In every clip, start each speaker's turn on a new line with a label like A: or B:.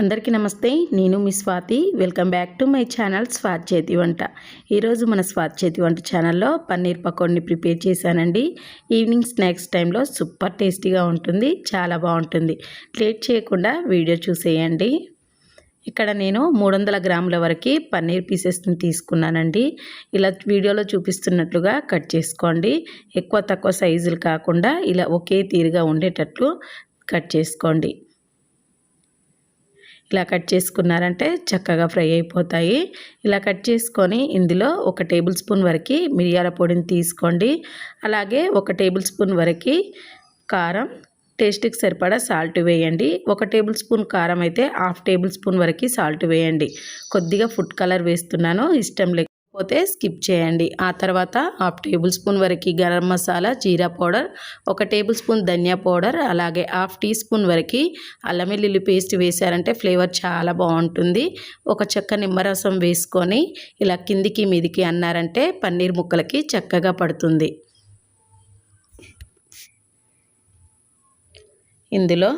A: అందరికీ నమస్తే నేను మీ Swathi. Welcome back to my channel Swath చేతి వంట. ఈరోజు మన స్వాత్ చేతి వంట ఛానల్లో పన్నీర్ పకోడీని ప్రిపేర్ చేశానండి. ఈవినింగ్ స్నాక్స్ టైంలో సూపర్ టేస్టీగా ఉంటుంది చాలా బాగుంటుంది. లేట్ చేయకుండా వీడియో చూసేయండి. ఇక్కడ నేను మూడు వందల గ్రాముల వరకు పన్నీర్ పీసెస్ని తీసుకున్నానండి. ఇలా వీడియోలో చూపిస్తున్నట్లుగా కట్ చేసుకోండి. ఎక్కువ తక్కువ సైజులు కాకుండా ఇలా ఒకే తీరుగా ఉండేటట్లు కట్ చేసుకోండి. ఇలా కట్ చేసుకున్నారంటే చక్కగా ఫ్రై అయిపోతాయి. ఇలా కట్ చేసుకొని ఇందులో ఒక టేబుల్ స్పూన్ వరకు మిరియాల పొడిని తీసుకోండి. అలాగే ఒక టేబుల్ స్పూన్ వరకు కారం టేస్ట్కి సరిపడా సాల్ట్ వేయండి. ఒక టేబుల్ స్పూన్ కారం అయితే హాఫ్ టేబుల్ స్పూన్ వరకు సాల్ట్ వేయండి. కొద్దిగా ఫుడ్ కలర్ వేస్తున్నాను. ఇష్టం లేక పోతే స్కిప్ చేయండి. ఆ తర్వాత హాఫ్ టేబుల్ స్పూన్ వరకు గరం మసాలా జీరా పౌడర్ ఒక టేబుల్ స్పూన్ ధనియా పౌడర్ అలాగే హాఫ్ టీ స్పూన్ వరకు అల్లం వెల్లుల్లి పేస్ట్ వేశారంటే ఫ్లేవర్ చాలా బాగుంటుంది. ఒక చెక్క నిమ్మరసం వేసుకొని ఇలా కిందికి మీదికి అన్నారంటే పన్నీర్ ముక్కలకి చక్కగా పడుతుంది. ఇందులో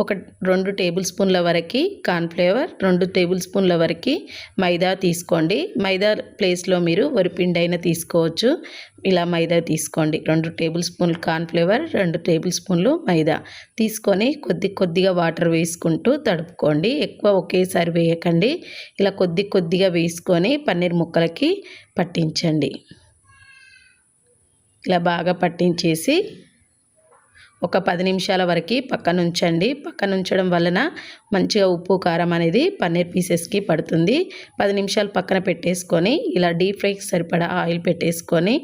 A: ఒక రెండు టేబుల్ స్పూన్ల వరకు కార్న్ఫ్లేవర్ రెండు టేబుల్ స్పూన్ల వరకు మైదా తీసుకోండి. మైదా ప్లేస్లో మీరు వరిపిండి అయినా తీసుకోవచ్చు. ఇలా మైదా తీసుకోండి. రెండు టేబుల్ స్పూన్లు కార్న్ఫ్లేవర్ రెండు టేబుల్ స్పూన్లు మైదా. తీసుకొని కొద్ది కొద్దిగా వాటర్ వేసుకుంటూ తడుపుకోండి. ఎక్కువ ఒకేసారి వేయకండి. ఇలా కొద్ది కొద్దిగా వేసుకొని పన్నీర్ ముక్కలకి పట్టించండి. ఇలా బాగా పట్టించేసి ఒక పది నిమిషాల వరకు పక్కన ఉంచండి పక్కన ఉంచడం వలన మంచిగా ఉప్పు కారం అనేది పన్నీర్ పీసెస్కి పడుతుంది. పది నిమిషాలు పక్కన పెట్టేసుకొని ఇలా డీప్ ఫ్రైకి సరిపడా ఆయిల్ పెట్టేసుకొని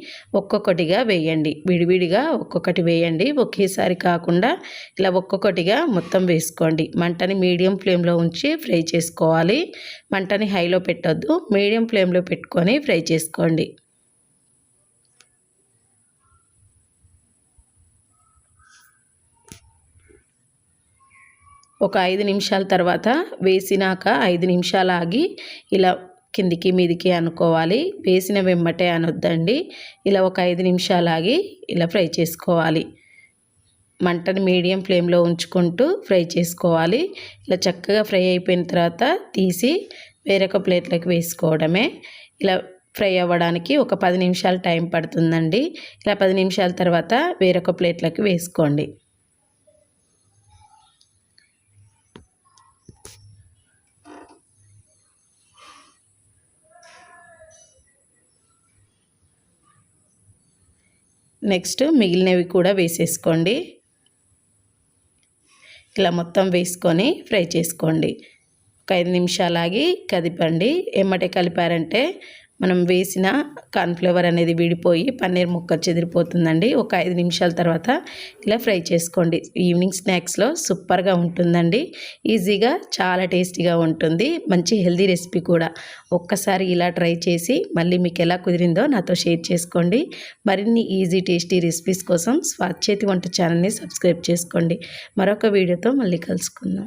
A: ఒక్కొక్కటిగా వేయండి. విడివిడిగా ఒక్కొక్కటి వేయండి. ఒకేసారి కాకుండా ఇలా ఒక్కొక్కటిగా మొత్తం వేసుకోండి. మంటని మీడియం ఫ్లేమ్లో ఉంచి ఫ్రై చేసుకోవాలి. మంటని హైలో పెట్టొద్దు. మీడియం ఫ్లేమ్లో పెట్టుకొని ఫ్రై చేసుకోండి. ఒక ఐదు నిమిషాల తర్వాత వేసినాక ఐదు నిమిషాలు ఆగి ఇలా కిందికి మీదికి అనుకోవాలి. వేసిన వెమ్మటే అనొద్దండి. ఇలా ఒక ఐదు నిమిషాలు ఆగి ఇలా ఫ్రై చేసుకోవాలి. మంటని మీడియం ఫ్లేమ్లో ఉంచుకుంటూ ఫ్రై చేసుకోవాలి. ఇలా చక్కగా ఫ్రై అయిపోయిన తర్వాత తీసి వేరొక ప్లేట్లోకి వేసుకోవడమే. ఇలా ఫ్రై అవ్వడానికి ఒక పది నిమిషాలు టైం పడుతుందండి. ఇలా పది నిమిషాల తర్వాత వేరొక ప్లేట్లోకి వేసుకోండి. నెక్స్ట్ మిగిలినవి కూడా వేసేసుకోండి. ఇలా మొత్తం వేసుకొని ఫ్రై చేసుకోండి. ఒక ఐదు నిమిషాలు ఆగి కదిపండి. ఎమ్మటే కలిపారంటే మనం వేసిన కార్న్ఫ్లవర్ అనేది విడిపోయి పన్నీర్ ముక్క చెదిరిపోతుందండి ఒక ఐదు నిమిషాల తర్వాత ఇలా ఫ్రై చేసుకోండి. ఈవినింగ్ స్నాక్స్లో సూపర్గా ఉంటుందండి. ఈజీగా చాలా టేస్టీగా ఉంటుంది. మంచి హెల్దీ రెసిపీ కూడా. ఒక్కసారి ఇలా ట్రై చేసి మళ్ళీ మీకు ఎలా కుదిరిందో నాతో షేర్ చేసుకోండి. మరిన్ని ఈజీ టేస్టీ రెసిపీస్ కోసం స్వాచ్చేతి వంట ఛానల్ని సబ్స్క్రైబ్ చేసుకోండి. మరొక వీడియోతో మళ్ళీ కలుసుకుందాం.